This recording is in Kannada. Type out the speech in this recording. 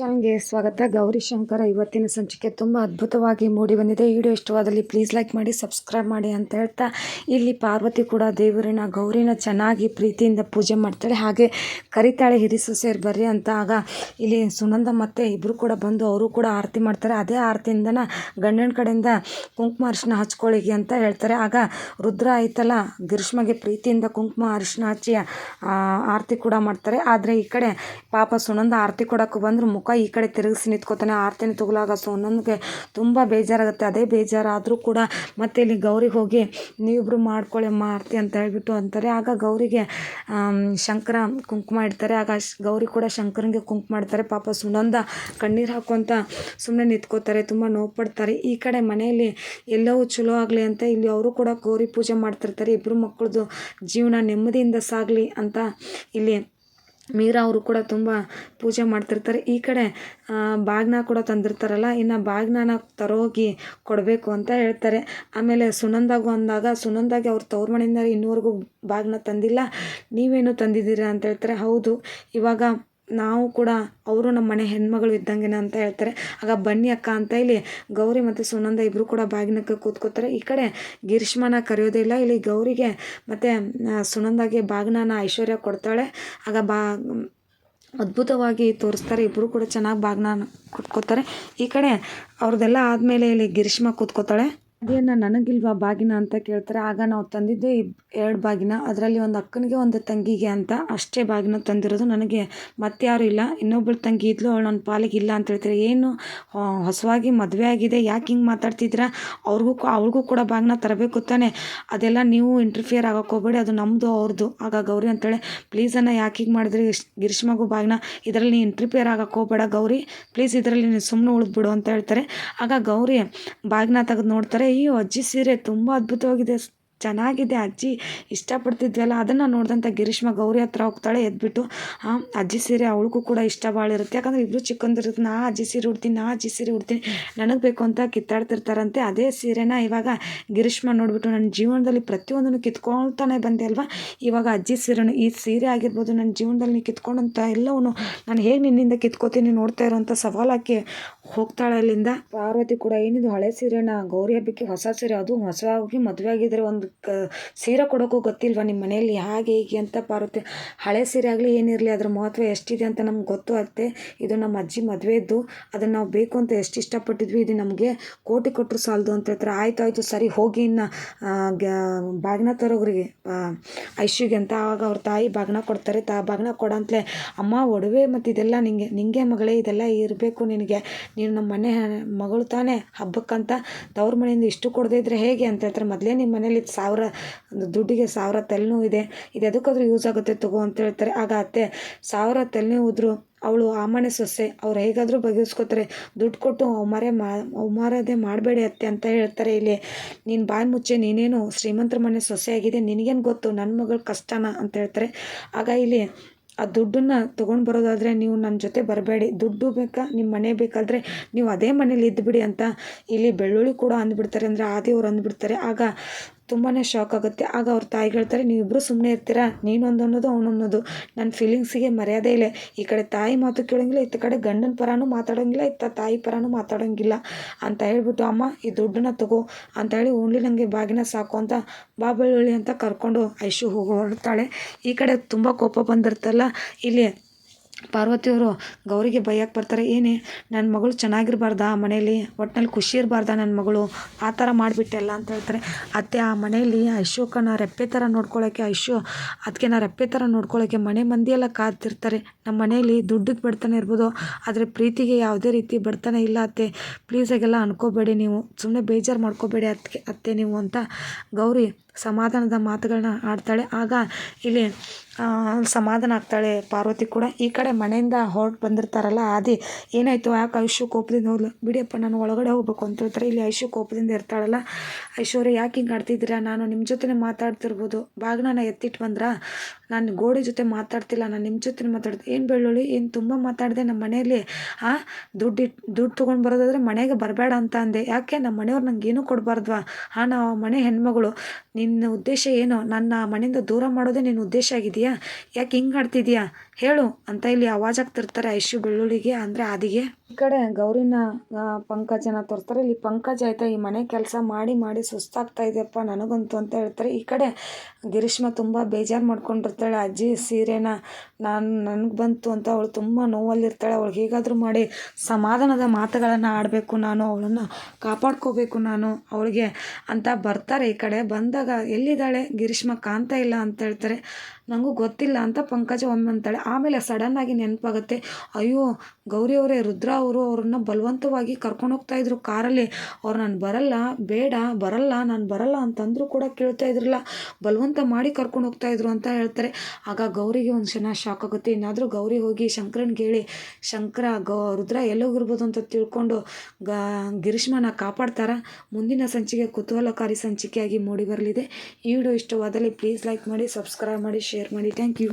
ಚಾನಲ್ಗೆ ಸ್ವಾಗತ. ಗೌರಿ ಶಂಕರ ಇವತ್ತಿನ ಸಂಚಿಕೆ ತುಂಬ ಅದ್ಭುತವಾಗಿ ಮೂಡಿ ಬಂದಿದೆ. ವಿಡಿಯೋ ಇಷ್ಟವಾದಲ್ಲಿ ಪ್ಲೀಸ್ ಲೈಕ್ ಮಾಡಿ ಸಬ್ಸ್ಕ್ರೈಬ್ ಮಾಡಿ ಅಂತ ಹೇಳ್ತಾ ಇಲ್ಲಿ ಪಾರ್ವತಿ ಕೂಡ ದೇವರಿನ ಗೌರಿನ ಚೆನ್ನಾಗಿ ಪ್ರೀತಿಯಿಂದ ಪೂಜೆ ಮಾಡ್ತಾಳೆ. ಹಾಗೆ ಕರಿತಾಳೆ, ಹಿರಿಸು ಸೇರಿ ಬರ್ರಿ ಅಂತ. ಆಗ ಇಲ್ಲಿ ಸುನಂದ ಮತ್ತೆ ಇಬ್ಬರು ಕೂಡ ಬಂದು ಅವರು ಕೂಡ ಆರತಿ ಮಾಡ್ತಾರೆ. ಅದೇ ಆರತಿಯಿಂದನ ಗಂಡನ ಕಡೆಯಿಂದ ಕುಂಕುಮ ಅರಿಶಿನ ಹಚ್ಕೊಳ್ಳಿಗೆ ಅಂತ ಹೇಳ್ತಾರೆ. ಆಗ ರುದ್ರ ಆಯ್ತಲ್ಲ, ಗ್ರೀಷ್ಮಗೆ ಪ್ರೀತಿಯಿಂದ ಕುಂಕುಮ ಅರಿಶಿನ ಹಚ್ಚಿ ಆರತಿ ಕೂಡ ಮಾಡ್ತಾರೆ. ಆದರೆ ಈ ಕಡೆ ಪಾಪ ಸುನಂದ ಆರತಿ ಕೊಡೋಕ್ಕೂ ಬಂದರು ಮುಖ ಈ ಕಡೆ ತಿರುಗಿಸಿ ನಿಂತ್ಕೋತಾನೆ, ಆರತಿನ ತಗುಲಾಗ ಸೊ ನನಗೆ ತುಂಬ ಬೇಜಾರಾಗುತ್ತೆ. ಅದೇ ಬೇಜಾರಾದರೂ ಕೂಡ ಮತ್ತೆ ಇಲ್ಲಿ ಗೌರಿಗೆ ಹೋಗಿ, ನೀವಿಬ್ರು ಮಾಡ್ಕೊಳ್ಳಿ ಅಮ್ಮ, ಆರತಿ ಅಂತ ಹೇಳ್ಬಿಟ್ಟು ಅಂತಾರೆ. ಆಗ ಗೌರಿಗೆ ಶಂಕರ ಕುಂಕುಮ ಇಡ್ತಾರೆ. ಆಗ ಗೌರಿ ಕೂಡ ಶಂಕರನಿಗೆ ಕುಂಕುಮ ಮಾಡ್ತಾರೆ ಪಾಪ ಸುನಂದ ಕಣ್ಣೀರು ಹಾಕ್ಕೊಂತ ಸುಮ್ಮನೆ ನಿಂತ್ಕೋತಾರೆ. ತುಂಬ ನೋವು ಪಡ್ತಾರೆ ಈ ಕಡೆ ಮನೆಯಲ್ಲಿ ಎಲ್ಲವೂ ಚಲೋ ಆಗಲಿ ಅಂತ ಇಲ್ಲಿ ಅವರು ಕೂಡ ಗೌರಿ ಪೂಜೆ ಮಾಡ್ತಿರ್ತಾರೆ. ಇಬ್ಬರು ಮಕ್ಕಳದು ಜೀವನ ನೆಮ್ಮದಿಯಿಂದ ಸಾಗಲಿ ಅಂತ ಇಲ್ಲಿ ಮೀರಾ ಅವರು ಕೂಡ ತುಂಬ ಪೂಜೆ ಮಾಡ್ತಿರ್ತಾರೆ. ಈ ಕಡೆ ಬಾಗ್ನ ಕೂಡ ತಂದಿರ್ತಾರಲ್ಲ, ಇನ್ನು ಬಾಗ್ನನ ತರೋಗಿ ಕೊಡಬೇಕು ಅಂತ ಹೇಳ್ತಾರೆ. ಆಮೇಲೆ ಸುನಂದಾಗು ಅಂದಾಗ, ಸುನಂದಾಗೆ ಅವ್ರ ತವ್ರ ಮನೆಯಿಂದ ಇನ್ನೂವರೆಗೂ ಬಾಗ್ನ ತಂದಿಲ್ಲ, ನೀವೇನು ತಂದಿದ್ದೀರಾ ಅಂತ ಹೇಳ್ತಾರೆ. ಹೌದು, ಇವಾಗ ನಾವು ಕೂಡ ಅವರು ನಮ್ಮ ಮನೆ ಹೆಣ್ಮಗಳು ಇದ್ದಂಗೆನ ಅಂತ ಹೇಳ್ತಾರೆ. ಆಗ ಬನ್ನಿ ಅಕ್ಕ ಅಂತ ಇಲ್ಲಿ ಗೌರಿ ಮತ್ತು ಸುನಂದ ಇಬ್ಬರು ಕೂಡ ಬಾಗಿನಕ್ಕೆ ಕೂತ್ಕೋತಾರೆ ಈ ಕಡೆ ಗಿರೀಶ್ಮನ ಕರೆಯೋದೇ ಇಲ್ಲ. ಇಲ್ಲಿ ಗೌರಿಗೆ ಮತ್ತು ಸುನಂದಾಗೆ ಬಾಗಿನ ಐಶ್ವರ್ಯ ಕೊಡ್ತಾಳೆ. ಆಗ ಬಾ, ಅದ್ಭುತವಾಗಿ ತೋರಿಸ್ತಾರೆ. ಇಬ್ಬರು ಕೂಡ ಚೆನ್ನಾಗಿ ಬಾಗಿನ ಕೂತ್ಕೋತಾರೆ ಈ ಕಡೆ ಅವ್ರದ್ದೆಲ್ಲ ಆದಮೇಲೆ ಇಲ್ಲಿ ಗಿರೀಶ್ಮ ಕೂತ್ಕೋತಾಳೆ ಅದೇನ ನನಗಿಲ್ವಾ ಬಾಗಿನ ಅಂತ ಕೇಳ್ತಾರೆ. ಆಗ ನಾವು ತಂದಿದ್ದೆ ಎರಡು ಬಾಗಿನ. ಅದರಲ್ಲಿ ಒಂದು ಅಕ್ಕನಿಗೆ ಒಂದು ತಂಗಿಗೆ ಅಂತ ಅಷ್ಟೇ ಬಾಗಿನ ತಂದಿರೋದು ನನಗೆ. ಮತ್ತಾರು ಇಲ್ಲ. ಇನ್ನೊಬ್ಬಳು ತಂಗಿ ಇದ್ಲು, ಅವಳು ನನ್ನ ಪಾಲಿಗೆ ಇಲ್ಲ ಅಂತ ಹೇಳ್ತಾರೆ. ಏನು ಹೊಸವಾಗಿ ಮದುವೆ ಆಗಿದೆ. ಯಾಕೆ ಹಿಂಗೆ ಮಾತಾಡ್ತಿದ್ರ ಅವ್ರಿಗೂ ಅವಳಿಗೂ ಕೂಡ ಬಾಗಿನ ತರಬೇಕು ತಾನೆ. ಅದೆಲ್ಲ ನೀವು ಇಂಟರ್ಫಿಯರ್ ಆಗೋಕ್ಕೆ ಹೋಗಬೇಡಿ. ಅದು ನಮ್ಮದು ಅವ್ರದ್ದು ಆಗ ಗೌರಿ ಅಂತೇಳಿ ಪ್ಲೀಸ್ ಅನ್ನ ಯಾಕೆ ಹೀಗೆ ಮಾಡಿದ್ರಿ? ಗಿರೀಶ್ಮಗೂ ಬಾಗಿನ. ಇದರಲ್ಲಿ ನೀನು ಇಂಟರ್ಫಿಯರ್ ಆಗೋಕ್ಕೆ ಹೋಗಬೇಡ ಗೌರಿ. ಪ್ಲೀಸ್ ಇದರಲ್ಲಿ ನೀನು ಸುಮ್ಮನೆ ಉಳಿದ್ಬಿಡು ಅಂತ ಹೇಳ್ತಾರೆ. ಆಗ ಗೌರಿ ಬಾಗಿನ ತೆಗೆದು ನೋಡ್ತಾರೆ. ಅಯ್ಯೋ, ಅಜ್ಜಿ ಸೀರೆ ತುಂಬ ಅದ್ಭುತವಾಗಿದೆ. ಚೆನ್ನಾಗಿದೆ ಅಜ್ಜಿ. ಇಷ್ಟಪಡ್ತಿದ್ವಲ್ಲ? ಅದನ್ನು ನೋಡಿದಂಥ ಗಿರೀಶ್ಮ ಗೌರಿ ಹತ್ರ ಹೋಗ್ತಾಳೆ, ಎದ್ಬಿಟ್ಟು ಹಾಂ ಅಜ್ಜಿ ಸೀರೆ ಅವಳಿಗೂ ಕೂಡ ಇಷ್ಟ ಭಾಳ ಇರುತ್ತೆ. ಯಾಕಂದರೆ ಇಬ್ಬರು ಚಿಕ್ಕಂದಿರುತ್ತೆ ನಾ ಅಜ್ಜಿ ಸೀರೆ ಉಡ್ತೀನಿ, ನಾ ಅಜ್ಜಿ ಸೀರೆ ಉಡ್ತೀನಿ. ನನಗೆ ಬೇಕು ಅಂತ ಕಿತ್ತಾಡ್ತಿರ್ತಾರಂತೆ. ಅದೇ ಸೀರೆನ ಇವಾಗ ಗಿರೀಶ್ಮ ನೋಡಿಬಿಟ್ಟು ನನ್ನ ಜೀವನದಲ್ಲಿ ಪ್ರತಿಯೊಂದನ್ನು ಕಿತ್ಕೊಳ್ತಾನೆ ಬಂದೆ ಅಲ್ವಾ? ಇವಾಗ ಅಜ್ಜಿ ಸೀರೆನು, ಈ ಸೀರೆ ಆಗಿರ್ಬೋದು ನನ್ನ ಜೀವನದಲ್ಲಿ ಕಿತ್ಕೊಂಡಂಥ ಎಲ್ಲವನ್ನು ನಾನು ಹೇಗೆ ನಿನ್ನಿಂದ ಕಿತ್ಕೋತೀನಿ ನೋಡ್ತಾ ಇರೋಂಥ ಸವಾಲಕ್ಕೆ ಹೋಗ್ತಾಳೆ ಅಲ್ಲಿಂದ ಪಾರ್ವತಿ ಕೂಡ ಏನಿದು, ಹಳೆ ಸೀರೆನ ಗೌರಿ ಹಬ್ಬಕ್ಕೆ ಹೊಸ ಸೀರೆ, ಅದು ಹೊಸವಾಗಿ ಮದುವೆ ಆಗಿದ್ರೆ ಒಂದು ಕ, ಸೀರೆ ಕೊಡೋಕ್ಕೂ ಗೊತ್ತಿಲ್ವಾ ನಿಮ್ಮ ಮನೆಯಲ್ಲಿ? ಹಾಗೆ ಹೀಗೆ ಅಂತ ಪಾರ್ವತಿ, ಹಳೆ ಸೀರೆ ಆಗಲಿ ಏನಿರಲಿ, ಅದ್ರ ಮಹತ್ವ ಎಷ್ಟಿದೆ ಅಂತ ನಮ್ಗೆ ಗೊತ್ತು ಆಗುತ್ತೆ. ಇದು ನಮ್ಮ ಅಜ್ಜಿ ಮದುವೆದ್ದು, ಅದನ್ನು ನಾವು ಬೇಕು ಅಂತ ಎಷ್ಟು ಇಷ್ಟಪಟ್ಟಿದ್ವಿ, ಇದು ನಮಗೆ ಕೋಟಿ ಕೊಟ್ಟರು ಸಾಲದು ಅಂತ ಹೇಳ್ತಾರೆ. ಆಯ್ತು, ಆಯಿತು, ಸರಿ, ಹೋಗಿ ಇನ್ನು ಬಾಗಿನ ತರೋಗ್ರಿಗೆ ಐಶುಗೆ ಅಂತ. ಆವಾಗ ಅವ್ರ ತಾಯಿ ಬಾಗಿನ ಕೊಡ್ತಾರೆ. ತಾ ಬಾಗಿನ ಕೊಡಂತಲೇ, ಅಮ್ಮ, ಒಡವೆ ಮತ್ತು ಇದೆಲ್ಲ ನಿಂಗೆ ನಿಂಗೆ ಮಗಳೇ, ಇದೆಲ್ಲ ಇರಬೇಕು ನಿನಗೆ. ನೀನು ನಮ್ಮ ಮನೆ ಮಗಳು ತಾನೇ ಹಬ್ಬಕ್ಕಂತ ತವ್ರ ಮನೆಯಿಂದ ಇಷ್ಟು ಕೊಡದೇ ಇದ್ರೆ ಹೇಗೆ ಅಂತ ಹೇಳ್ತಾರೆ. ಮೊದಲೇ ನಿಮ್ಮ ಮನೇಲಿ ಸಾವಿರ ದುಡ್ಡಿಗೆ ಸಾವಿರ ತಲೆನೋವು ಇದೆ. ಇದು ಎದಕ್ಕಾದ್ರೂ ಯೂಸ್ ಆಗುತ್ತೆ ತಗೋ ಅಂತ ಹೇಳ್ತಾರೆ. ಆಗ ಅತ್ತೆ, ಸಾವಿರ ತಲೆನೋವು ಅವಳು ಆ ಮನೆ ಸೊಸೆ, ಅವ್ರು ಹೇಗಾದರೂ ಬಗೆಹರಿಸ್ಕೋತಾರೆ. ದುಡ್ಡು ಕೊಟ್ಟು ಅವಮಾರೆ ಮಾ, ಅವಮಾರದೆ ಮಾಡಬೇಡಿ ಅತ್ತೆ ಅಂತ ಹೇಳ್ತಾರೆ ಇಲ್ಲಿ. ನೀನು ಬಾಯಿ ಮುಚ್ಚೆ, ನೀನೇನು ಶ್ರೀಮಂತರ ಮನೆ ಸೊಸೆ ಆಗಿದೆ ನಿನಗೇನು ಗೊತ್ತು? ನನ್ನ ಮಗಳ ಕಷ್ಟನ ಅಂತ ಹೇಳ್ತಾರೆ. ಆಗ ಇಲ್ಲಿ ಆ ದುಡ್ಡನ್ನು ತೊಗೊಂಡು ಬರೋದಾದರೆ ನೀವು ನನ್ನ ಜೊತೆ ಬರಬೇಡಿ. ದುಡ್ಡು ಬೇಕಾ? ನಿಮ್ಮ ಮನೆ ಬೇಕಾದರೆ ನೀವು ಅದೇ ಮನೇಲಿ ಇದ್ದುಬಿಡಿ ಅಂತ ಇಲ್ಲಿ ಬೆಳ್ಳುಳ್ಳಿ ಕೂಡ ಅಂದ್ಬಿಡ್ತಾರೆ ಅಂದರೆ ಆದಿಯವ್ರು ಅಂದ್ಬಿಡ್ತಾರೆ. ಆಗ ತುಂಬಾ ಶಾಕ್ ಆಗುತ್ತೆ. ಆಗ ಅವ್ರ ತಾಯಿ ಹೇಳ್ತಾರೆ ನೀವಿಬ್ಬರು ಸುಮ್ಮನೆ ಇರ್ತೀರಾ? ನೀನೊಂದು ಅನ್ನೋದು ಅವನನ್ನೋದು ನನ್ನ ಫೀಲಿಂಗ್ಸಿಗೆ ಮರ್ಯಾದೆ ಇಲ್ಲ. ಈ ಕಡೆ ತಾಯಿ ಮಾತು ಕೇಳೋಂಗಿಲ್ಲ, ಇತ್ತ ಕಡೆ ಗಂಡನ ಪರನೂ ಮಾತಾಡೋಂಗಿಲ್ಲ, ಇತ್ತ ತಾಯಿ ಪರನೂ ಮಾತಾಡೋಂಗಿಲ್ಲ. ಅಂತ ಹೇಳ್ಬಿಟ್ಟು, ಅಮ್ಮ, ಈ ದುಡ್ಡನ್ನ ತಗೋ. ಅಂತ ಹೇಳಿ ಓನ್ಲಿ ನನಗೆ ಬಾಗಿನ ಸಾಕು ಅಂತ ಬಾ ಬೆಳ್ಳುಳ್ಳಿ ಅಂತ ಕರ್ಕೊಂಡು ಐಶು ಹೋಗಿ ಹೊರಡ್ತಾಳೆ ಈ ಕಡೆ ತುಂಬ ಕೋಪ ಬಂದಿರ್ತಲ್ಲ, ಇಲ್ಲಿ ಪಾರ್ವತಿಯವರು ಗೌರಿಗೆ ಬೈಯಕ್ಕೆ ಬರ್ತಾರೆ, ಏನೇ ನನ್ನ ಮಗಳು ಚೆನ್ನಾಗಿರ್ಬಾರ್ದಾ ಆ ಮನೆಯಲ್ಲಿ? ಒಟ್ಟಿನಲ್ಲಿ ಖುಷಿ ಇರಬಾರ್ದ ನನ್ನ ಮಗಳು? ಆ ಥರ ಮಾಡಿಬಿಟ್ಟೆಲ್ಲ ಅಂತ ಹೇಳ್ತಾರೆ. ಅತ್ತೆ, ಆ ಮನೆಯಲ್ಲಿ ಅಶೋಕನ ರೆಪ್ಪೆ ಥರ ನೋಡ್ಕೊಳ್ಳೋಕ್ಕೆ ಐಶು ಅದಕ್ಕೆ ನಾ ರೆಪ್ಪೆ ಥರ ನೋಡ್ಕೊಳ್ಳೋಕ್ಕೆ ಮನೆ ಮಂದಿಯೆಲ್ಲ ಕಾದಿರ್ತಾರೆ. ನಮ್ಮ ಮನೆಯಲ್ಲಿ ದುಡ್ಡಕ್ಕೆ ಬಡತನ ಇರ್ಬೋದು, ಆದರೆ ಪ್ರೀತಿಗೆ ಯಾವುದೇ ರೀತಿ ಬಡತನ ಇಲ್ಲ ಅತ್ತೆ. ಪ್ಲೀಸ್ ಹಾಗೆಲ್ಲ ಅನ್ಕೋಬೇಡಿ ನೀವು. ಸುಮ್ಮನೆ ಬೇಜಾರು ಮಾಡ್ಕೋಬೇಡಿ ಅತ್ತೆ ನೀವು ಅಂತ ಗೌರಿ ಸಮಾಧಾನದ ಮಾತುಗಳನ್ನ ಆಡ್ತಾಳೆ. ಆಗ ಇಲ್ಲಿ ಸಮಾಧಾನ ಆಗ್ತಾಳೆ ಪಾರ್ವತಿ ಕೂಡ. ಈ ಕಡೆ ಮನೆಯಿಂದ ಹೊರಟು ಬಂದಿರ್ತಾರಲ್ಲ ಆದಿ. ಏನಾಯಿತು? ಯಾಕೆ ಐಶು ಕೋಪದಿಂದ ಹೋದ್ಲು ಬಿಡಿಯಪ್ಪ, ನಾನು ಒಳಗಡೆ ಹೋಗ್ಬೇಕು ಅಂತ ಹೇಳ್ತಾರೆ. ಇಲ್ಲಿ ಐಶು ಕೋಪದಿಂದ ಇರ್ತಾಳಲ್ಲ. ಐಶ್ವರ್ಯ, ಯಾಕೆ ಹಿಂಗೆ ಆಡ್ತಿದ್ದೀರಾ? ನಾನು ನಿಮ್ಮ ಜೊತೆ ಮಾತಾಡ್ತಿರ್ಬೋದು. ಬಾಗ್ನ ಎತ್ತಿಟ್ಟು ಬಂದ್ರಾ? ನಾನು ಗೋಡೆ ಜೊತೆ ಮಾತಾಡ್ತಿಲ್ಲ. ನಾನು ನಿಮ್ಮ ಜೊತೆ ಮಾತಾಡ್ತೀನಿ ಏನು ಬೆಳ್ಳುಳ್ಳಿ? ಏನು ತುಂಬ ಮಾತಾಡಿದೆ ನಮ್ಮ ಮನೆಯಲ್ಲಿ. ಆ, ದುಡ್ಡು ಇಟ್, ದುಡ್ಡು ತೊಗೊಂಡು ಬರೋದಾದ್ರೆ ಮನೆಗೆ ಬರಬೇಡ ಅಂತ ಅಂದೆ. ಯಾಕೆ? ನಮ್ಮ ಮನೆಯವ್ರು ನಂಗೆ ಏನೂ ಕೊಡಬಾರ್ದ್ವಾ? ಹಾಂ ನಾವು ಮನೆ ಹೆಣ್ಮಗಳು. ನಿನ್ನ ಉದ್ದೇಶ ಏನು? ನನ್ನ ಮನೆಯಿಂದ ದೂರ ಮಾಡೋದೇ ನಿನ್ನ ಉದ್ದೇಶ ಆಗಿದೆಯಾ? ಯಾಕೆ ಹಿಂಗೆ ಆಡ್ತಿದ್ಯಾ? ಹೇಳು ಅಂತ ಇಲ್ಲಿ ಆವಾಜಾಗ್ತಿರ್ತಾರೆ ಐಶು ಬೆಳ್ಳುಳ್ಳಿಗೆ, ಅಂದರೆ ಆದಿಗೆ. ಈ ಕಡೆ ಗೌರಿನ ಪಂಕಜನ ತೋರಿಸ್ತಾರೆ. ಇಲ್ಲಿ ಪಂಕಜ ಆಯ್ತಾ, ಈ ಮನೆ ಕೆಲಸ ಮಾಡಿ ಮಾಡಿ ಸುಸ್ತಾಗ್ತಾ ಇದೆಯಪ್ಪ ನನಗಂತೂ ಅಂತ ಹೇಳ್ತಾರೆ. ಈ ಕಡೆ ಗಿರೀಶ್ಮ ತುಂಬ ಬೇಜಾರು ಮಾಡ್ಕೊಂಡಿರ್ತಾಳೆ. ಅಜ್ಜಿ ಸೀರೆನ ನಾನು, ನನಗೆ ಬಂತು ಅಂತ ಅವಳು ತುಂಬ ನೋವಲ್ಲಿರ್ತಾಳೆ. ಅವಳು ಹೇಗಾದರೂ ಮಾಡಿ ಸಮಾಧಾನದ ಮಾತುಗಳನ್ನು ಆಡಬೇಕು ನಾನು, ಅವಳನ್ನು ಕಾಪಾಡ್ಕೋಬೇಕು ನಾನು, ಅವಳಿಗೆ ಅಂತ ಬರ್ತಾರೆ ಈ ಕಡೆ. ಬಂದಾಗ ಎಲ್ಲಿದ್ದಾಳೆ? ಗಿರೀಶ್ಮ ಕಾಣ್ತಾ ಇಲ್ಲ ಅಂತ ಹೇಳ್ತಾರೆ. ನನಗೂ ಗೊತ್ತಿಲ್ಲ ಅಂತ ಪಂಕಜ ಒಮ್ಮೆ ಅಂತಾಳೆ ಆಮೇಲೆ ಸಡನ್ನಾಗಿ ನೆನಪಾಗುತ್ತೆ. ಅಯ್ಯೋ ಗೌರಿ ಅವರೇ ರುದ್ರ ಅವರು ಅವ್ರನ್ನ ಬಲವಂತವಾಗಿ ಕರ್ಕೊಂಡು ಹೋಗ್ತಾ ಇದ್ರು. ಕಾರಲ್ಲಿ ಅವ್ರು, ನಾನು ಬರಲ್ಲ, ಬೇಡ, ಬರಲ್ಲ, ನಾನು ಬರಲ್ಲ ಅಂತಂದರೂ ಕೂಡ ಕೇಳ್ತಾ ಇದ್ರಲ್ಲ. ಬಲವಂತ ಮಾಡಿ ಕರ್ಕೊಂಡು ಹೋಗ್ತಾ ಇದ್ರು ಅಂತ ಹೇಳ್ತಾರೆ. ಆಗ ಗೌರಿಗೆ ಒಂದು ಕ್ಷಣ ಶಾಕ್ ಆಗುತ್ತೆ. ಇನ್ನಾದರೂ ಗೌರಿ ಹೋಗಿ ಶಂಕರನ್ಗೆ ಹೇಳಿ ಶಂಕರ, ಗೌ, ರುದ್ರ ಎಲ್ಲೋಗಿರ್ಬೋದು ಅಂತ ತಿಳ್ಕೊಂಡು ಗ ಗಿರೀಶ್ಮನ ಕಾಪಾಡ್ತಾರ? ಮುಂದಿನ ಸಂಚಿಕೆ ಕುತೂಹಲಕಾರಿ ಸಂಚಿಕೆಯಾಗಿ ಮೂಡಿ ಬರಲಿದೆ. ಈ ವಿಡಿಯೋ ಇಷ್ಟವಾದಲ್ಲಿ ಪ್ಲೀಸ್ ಲೈಕ್ ಮಾಡಿ, ಸಬ್ಸ್ಕ್ರೈಬ್ ಮಾಡಿ, ಶೇರ್ ಮಾಡಿ. Thank you.